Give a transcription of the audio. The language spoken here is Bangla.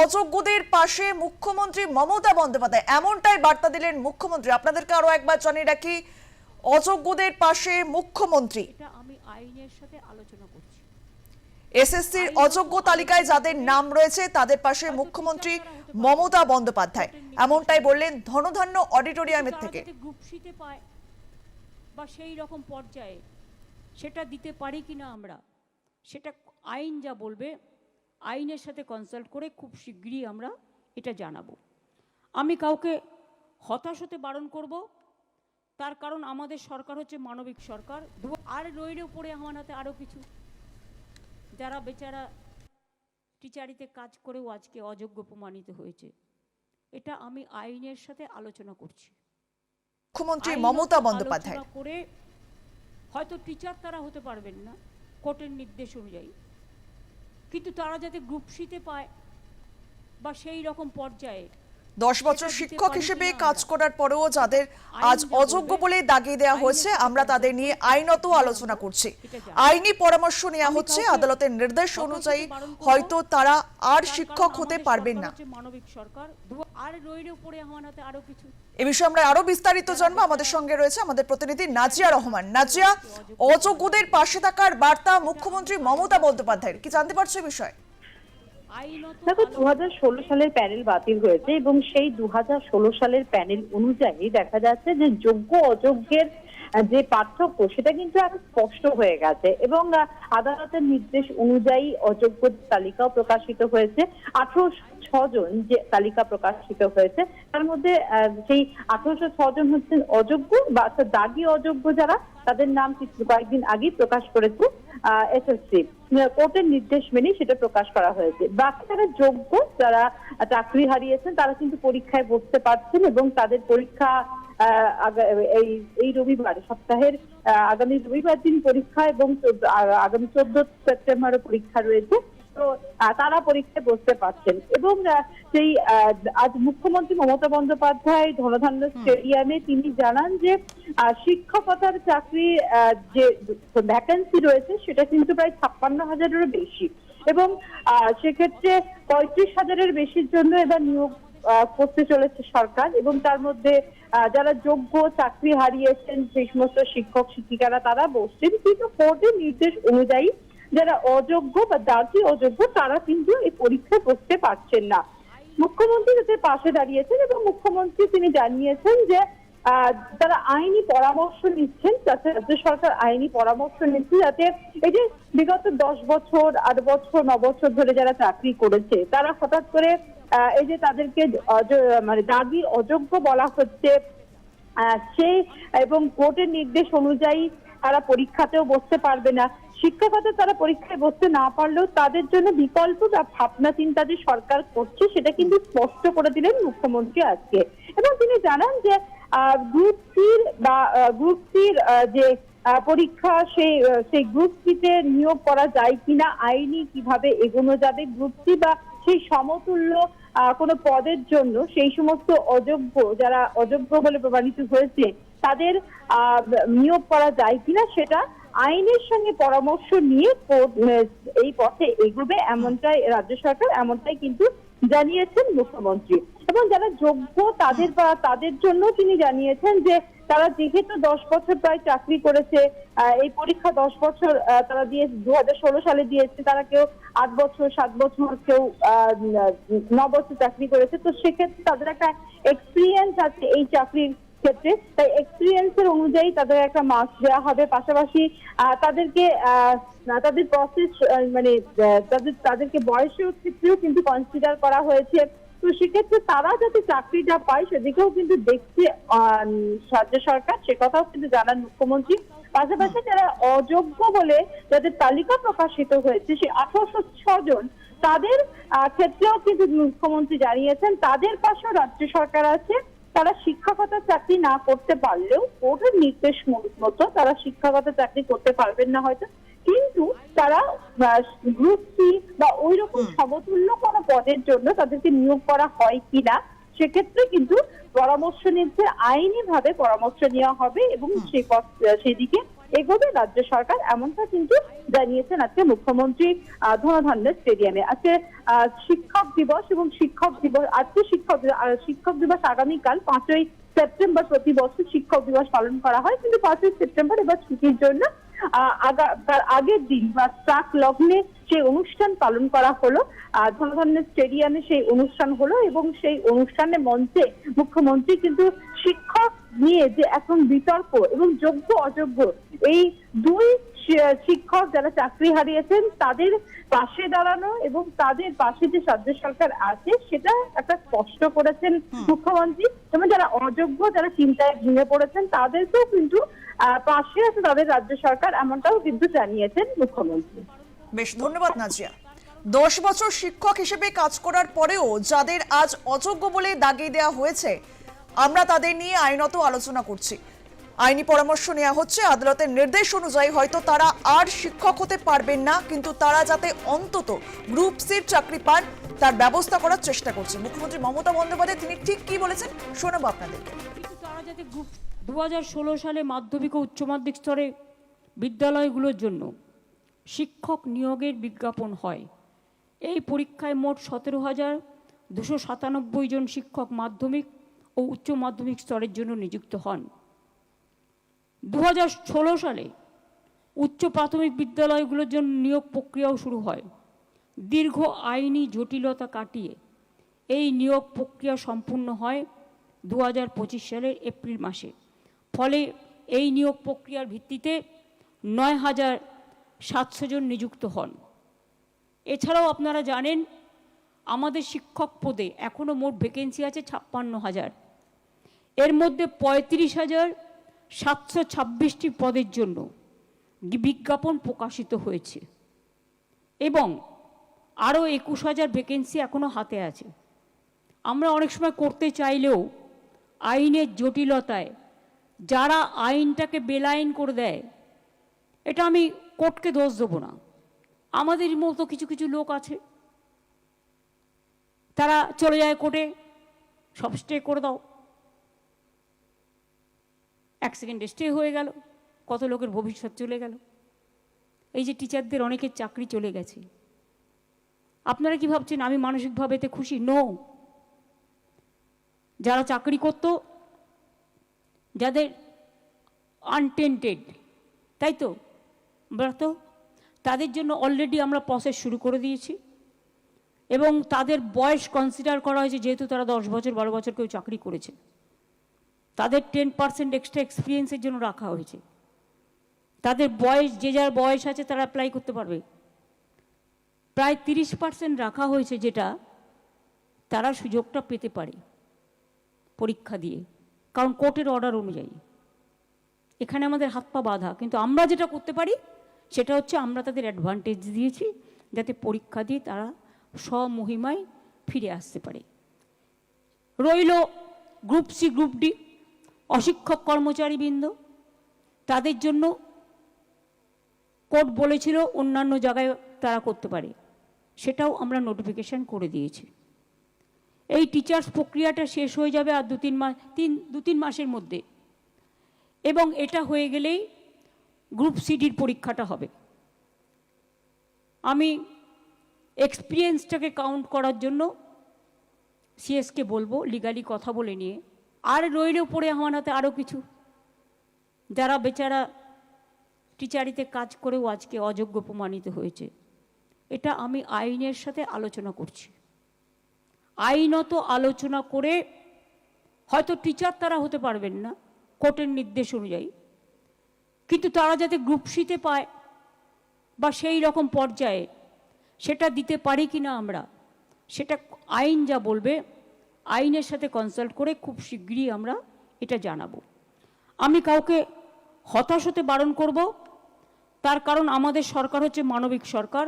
অযোগ্যদের পাশে মুখ্যমন্ত্রী মমতা বন্দ্যোপাধ্যায়। এমনটাই বার্তা দিলেন মুখ্যমন্ত্রী। আপনাদেরকে আরও একবার জানিয়ে রাখি অযোগ্যদের পাশে মুখ্যমন্ত্রী। আমি আইনের সাথে আলোচনা করছি। এসএসসির অযোগ্য তালিকায় যাদের নাম রয়েছে তাদের পাশে মুখ্যমন্ত্রী মমতা বন্দ্যোপাধ্যায়। এমনটাই বললেন ধনধান্য অডিটোরিয়ামের থেকে। গ্রুপ সিতে পায় বা সেই রকম পর্যায়ে সেটা দিতে পারি কিনা আমরা সেটা আইন যা বলবে আইনের সাথে কনসাল্ট করে খুব শিগগিরই আমরা এটা জানাব। আমি কাউকে হতাশ হতে বারণ করব তার কারণ আমাদের সরকার হচ্ছে মানবিক সরকার। আর রইলে পড়ে আমার হাতে আরও কিছু। যারা বেচারা টিচারিতে কাজ করেও আজকে অযোগ্য প্রমাণিত হয়েছে এটা আমি আইনের সাথে আলোচনা করছি। মুখ্যমন্ত্রী মমতা বন্দ্যোপাধ্যায়। করে হয়তো টিচার তারা হতে পারবেন না কোর্টের নির্দেশ অনুযায়ী। কিন্তু তারা যাতে গ্রুপ সিতে পায় বা সেই রকম পর্যায়ে দশ বছর শিক্ষক হিসেবে কাজ করার পরেও যাদের আজ অযোগ্য বলে দাগিয়ে দেওয়া হয়েছে আমরা তাদের নিয়ে আইনত আলোচনা করছি। আইনি পরামর্শ নেওয়া হচ্ছে আদালতের নির্দেশ অনুযায়ী হয়তো তারা আর শিক্ষক হতে পারবেন না। এ বিষয়ে আমরা আরও বিস্তারিত জানব। আমাদের সঙ্গে রয়েছে আমাদের প্রতিনিধি নাজিয়া রহমান। নাজিয়া অযোগ্যদের পাশে থাকার বার্তা মুখ্যমন্ত্রী মমতা বন্দ্যোপাধ্যায়ের। কি জানতে পারছ বিষয়ে? দেখো দু সালের প্যানেল বাতিল হয়েছে এবং সেই দু সালের প্যানেল অনুযায়ী দেখা যাচ্ছে যে যোগ্য অযোগ্যের যে পার্থক্য সেটা কিন্তু এখন স্পষ্ট হয়ে গেছে এবং আদালতের নির্দেশ অনুযায়ী অযোগ্য তালিকাও প্রকাশিত হয়েছে। আঠারোশো ছজন যে তালিকা প্রকাশিত হয়েছে তার মধ্যে আহ, সেই আঠারোশো ছজন হচ্ছেন অযোগ্য বা দাগি অযোগ্য যারা তাদের নাম কিছু কয়েকদিন আগেই প্রকাশ করেছে। এসএসসি কোর্টের নির্দেশ মেনে সেটা প্রকাশ করা হয়েছে। বাকি যারা যোগ্য, যারা চাকরি হারিয়েছেন, তারা কিন্তু পরীক্ষায় বসতে পারছেন এবং তাদের পরীক্ষা এই এই রবিবার, সপ্তাহের আগামী রবিবার দিন পরীক্ষা এবং আগামী চোদ্দ সেপ্টেম্বরও পরীক্ষা রয়েছে। তো তারা পরীক্ষায় বসতে পারছেন। এবং সেই আজ মুখ্যমন্ত্রী মমতা বন্দ্যোপাধ্যায় ধনধান্য স্টেডিয়ামে তিনি জানান যে শিক্ষকতার চাকরি যে ভ্যাকেন্সি রয়েছে সেটা কিন্তু প্রায় ছাপ্পান্ন হাজারেরও বেশি। এবং আহ, সেক্ষেত্রে পঁয়ত্রিশ হাজারের বেশির জন্য এবার নিয়োগ আহ, করতে চলেছে সরকার। এবং তার মধ্যে আহ, যারা যোগ্য চাকরি হারিয়েছেন সেই সমস্ত শিক্ষক শিক্ষিকারা তারা বসছেন। কিন্তু কোর্টের নির্দেশ অনুযায়ী যারা অযোগ্য বা দাগি অযোগ্য, তারা কিন্তু এই পরীক্ষায় বসতে পারছেন না। মুখ্যমন্ত্রী তাদের পাশে দাঁড়িয়েছেন এবং মুখ্যমন্ত্রী তিনি জানিয়েছেন যে তারা আইনি পরামর্শ নিচ্ছেন, যাতে রাজ্য সরকার আইনি পরামর্শ নিচ্ছে, যাতে এই যে বিগত দশ বছর, আট বছর, ন বছর ধরে যারা চাকরি করেছে, তারা হঠাৎ করে এই যে তাদেরকে মানে দাগি, অযোগ্য বলা হচ্ছে সে এবং কোর্টের নির্দেশ অনুযায়ী তারা পরীক্ষাতেও বসতে পারবে না। শিক্ষাগত তারা পরীক্ষায় বসতে না পারলেও তাদের জন্য বিকল্প বা ভাবনা চিন্তা যে সরকার করছে, সেটা কিন্তু স্পষ্ট করে দিলেন মুখ্যমন্ত্রী আজকে। এবং তিনি জানান যে গ্রুপ সির বা গ্রুপ সির যে পরীক্ষা সেই সেই গ্রুপ সিতে নিয়োগ করা যায় কিনা, আইনি কীভাবে এগোনো যাবে গ্রুপ সি বা সেই সমতুল্য কোনো পদের জন্য সেই সমস্ত অযোগ্য, যারা অযোগ্য বলে প্রমাণিত হয়েছে, তাদের নিয়োগ করা যায় কিনা, সেটা আইনের সঙ্গে পরামর্শ নিয়ে এই পথে এগোবে এমনটাই রাজ্য সরকার, এমনটাই কিন্তু জানিয়েছেন মুখ্যমন্ত্রী। এবং যারা যোগ্য তাদের বা তাদের জন্য তিনি জানিয়েছেন যে তারা যেহেতু দশ বছর প্রায় চাকরি করেছে এই পরীক্ষা দশ বছর তারা দিয়ে দু হাজার ষোলো সালে দিয়েছে, তারা কেউ আট বছর, সাত বছর, কেউ ন বছর চাকরি করেছে, তো সেক্ষেত্রে তাদের একটা এক্সপিরিয়েন্স আছে এই চাকরির ক্ষেত্রে। তাই এক্সপিরিয়েন্সের অনুযায়ী তাদের একটা মার্কস দেওয়া হবে। পাশাপাশি তাদেরকে তাদের প্রসেস মানে তাদের, তাদেরকে বয়সের ক্ষেত্রেও কিন্তু কনসিডার করা হয়েছে। তো সেক্ষেত্রে তারা যাতে চাকরিটা পায়, সেদিকেও কিন্তু দেখছে রাজ্য সরকার। সে কথাও কিন্তু জানান মুখ্যমন্ত্রী। পাশাপাশি যারা অযোগ্য বলে যাদের তালিকা প্রকাশিত হয়েছে সে আঠারোশো জন, তাদের ক্ষেত্রেও কিন্তু মুখ্যমন্ত্রী জানিয়েছেন, তাদের পাশেও রাজ্য সরকার আছে। তারা শিক্ষকতার চাকরি না করতে পারলেও কোর্টের নির্দেশ মতো তারা শিক্ষাগত চাকরি করতে পারবেন না হয়তো। কিন্তু তারা গ্রুপ সি বা ওই রকম সমতুল্য কোনো পদের জন্য তাদেরকে নিয়োগ করা হয় কিনা সেক্ষেত্রে কিন্তু পরামর্শ নিচ্ছে আইনি ভাবে পরামর্শ নেওয়া হবে এবং সেই পথ- সেদিকে এগোবে, রাজ্য সরকার এমনটা কিন্তু জানিয়েছেন আজকে মুখ্যমন্ত্রী ধনধান্য স্টেডিয়ামে। আজকে শিক্ষক দিবস এবং শিক্ষক দিবস, আজকে শিক্ষক শিক্ষক দিবস আগামীকাল পাঁচই সেপ্টেম্বর প্রতি বছর শিক্ষক দিবস পালন করা হয়। কিন্তু পাঁচই সেপ্টেম্বর এবার ছুটির জন্য তার আগের দিন, বা প্রাক লগ্নে সেই অনুষ্ঠান পালন করা হলো। ধনধান্য স্টেডিয়ামে সেই অনুষ্ঠান হলো এবং সেই অনুষ্ঠানে মঞ্চে মুখ্যমন্ত্রী কিন্তু শিক্ষক নিয়ে যে এখন বিতর্ক এবং যোগ্য অযোগ্য এই দুই শিক্ষক যারা চাকরি হারিয়েছেন তাদের পাশে দাঁড়ানো এবং তাদের পাশে যে রাজ্য সরকার আছে সেটা একটা স্পষ্ট করেছেন মুখ্যমন্ত্রী। এবং যারা অযোগ্য যারা চিন্তায় ভেঙে পড়েছেন তাদেরকেও কিন্তু পাশে আছে তাদের রাজ্য সরকার এমনটাও কিন্তু জানিয়েছেন মুখ্যমন্ত্রী। বেশ ধন্যবাদ নাজিয়া। দশ বছর শিক্ষক হিসেবে কাজ করার পরেও যাদের আজ অযোগ্য বলে দাগিয়ে দেওয়া হয়েছে আমরা তাদের নিয়ে আইনত আলোচনা করছি। আইনি পরামর্শ নেওয়া হচ্ছে। আদালতের নির্দেশ অনুযায়ী হয়তো তারা আর শিক্ষক হতে পারবেন না, কিন্তু তারা যাতে অন্তত গ্রুপ সির চাকরি পান, তার ব্যবস্থা করার চেষ্টা করছে মুখ্যমন্ত্রী মমতা বন্দ্যোপাধ্যায়, তিনি ঠিক কি বলেছেন? শোনাবো আপনাদেরকে। কিন্তু তারা যাতে গ্রুপ দু হাজার ষোলো সালে মাধ্যমিক ও উচ্চ মাধ্যমিক স্তরে বিদ্যালয়গুলোর জন্য শিক্ষক নিয়োগের বিজ্ঞাপন হয়, এই পরীক্ষায় মোট সতেরো হাজার দুশো সাতানব্বই জন শিক্ষক মাধ্যমিক ও উচ্চ মাধ্যমিক স্তরের জন্য নিযুক্ত হন। দু হাজার ষোলো সালে উচ্চ প্রাথমিক বিদ্যালয়গুলোর জন্য নিয়োগ প্রক্রিয়াও শুরু হয়। দীর্ঘ আইনি জটিলতা কাটিয়ে এই নিয়োগ প্রক্রিয়া সম্পূর্ণ হয় দু হাজার পঁচিশ সালের এপ্রিল মাসে। ফলে এই নিয়োগ প্রক্রিয়ার ভিত্তিতে নয় হাজার সাতশো জন নিযুক্ত হন। এছাড়াও আপনারা জানেন, আমাদের শিক্ষক পদে এখনও মোট ভ্যাকেন্সি আছে ছাপ্পান্ন হাজার। এর মধ্যে পঁয়ত্রিশ হাজার সাতশো ছাব্বিশটি পদের জন্য বিজ্ঞাপন প্রকাশিত হয়েছে। এবং আরও একুশ হাজার ভ্যাকেন্সি এখনও হাতে আছে। আমরা অনেক সময় করতে চাইলেও আইনের জটিলতায় যারা আইনটাকে বেলাইন করে দেয়, এটা আমি কোর্টকে দোষ দেবো না। আমাদের মতো কিছু কিছু লোক আছে, তারা চলে যায় কোর্টে, সব স্টে করে দাও। এক সেকেন্ডে স্টে হয়ে গেল, কত লোকের ভবিষ্যৎ চলে গেল। এই যে টিচারদের অনেকের চাকরি চলে গেছে। আপনারা কি ভাবছেন, আমি মানসিকভাবে এতে খুশি? নো যারা চাকরি করত, যাদের আনটেন্টেড তাই তো? ব্রত তাদের জন্য অলরেডি আমরা প্রসেস শুরু করে দিয়েছি। এবং তাদের বয়স কনসিডার করা হয়েছে, যেহেতু তারা দশ বছর, বারো বছর কেউ চাকরি করেছে। তাদের টেন পার্সেন্ট এক্সট্রা এক্সপিরিয়েন্সের জন্য রাখা হয়েছে। তাদের বয়স, যে যার বয়স আছে তারা অ্যাপ্লাই করতে পারবে। প্রায় তিরিশ পার্সেন্ট রাখা হয়েছে যেটা তারা সুযোগটা পেতে পারে পরীক্ষা দিয়ে। কারণ কোর্টের অর্ডার অনুযায়ী। এখানে আমাদের হাত পা বাঁধা। কিন্তু আমরা যেটা করতে পারি, সেটা হচ্ছে আমরা তাদের অ্যাডভান্টেজ দিয়েছি যাতে পরীক্ষা দিয়ে তারা স্বমহিমায় ফিরে আসতে পারে। রইল গ্রুপ সি গ্রুপ ডি অশিক্ষক কর্মচারীবৃন্দ, তাদের জন্য কোর্ট বলেছিল অন্যান্য জায়গায় তারা করতে পারে। সেটাও আমরা নোটিফিকেশন করে দিয়েছি। এই টিচার্স প্রক্রিয়াটা শেষ হয়ে যাবে আর দু তিন মাস তিন দু তিন মাসের মধ্যে। এবং এটা হয়ে গেলেই গ্রুপ সিডির পরীক্ষাটা হবে। আমি এক্সপিরিয়েন্সটাকে কাউন্ট করার জন্য সিএসকে বলব লিগালি কথা বলে নিয়ে। আর রইল পড়ে আমার হাতে আরও কিছু। যারা বেচারা টিচারিতে কাজ করেও আজকে অযোগ্য প্রমাণিত হয়েছে, এটা আমি আইনের সাথে আলোচনা করছি। আইনত আলোচনা করে হয়তো টিচার তারা হতে পারবেন না, কোর্টের নির্দেশ অনুযায়ী। কিন্তু তারা যাতে গ্রুপ সিতে পায় বা সেই রকম পর্যায়ে সেটা দিতে পারি কি না আমরা, সেটা আইন যা বলবে আইনের সাথে কনসাল্ট করে খুব শীঘ্রই আমরা এটা জানাব। আমি কাউকে হতাশ হতে বারণ করব, তার কারণ আমাদের সরকার হচ্ছে মানবিক সরকার।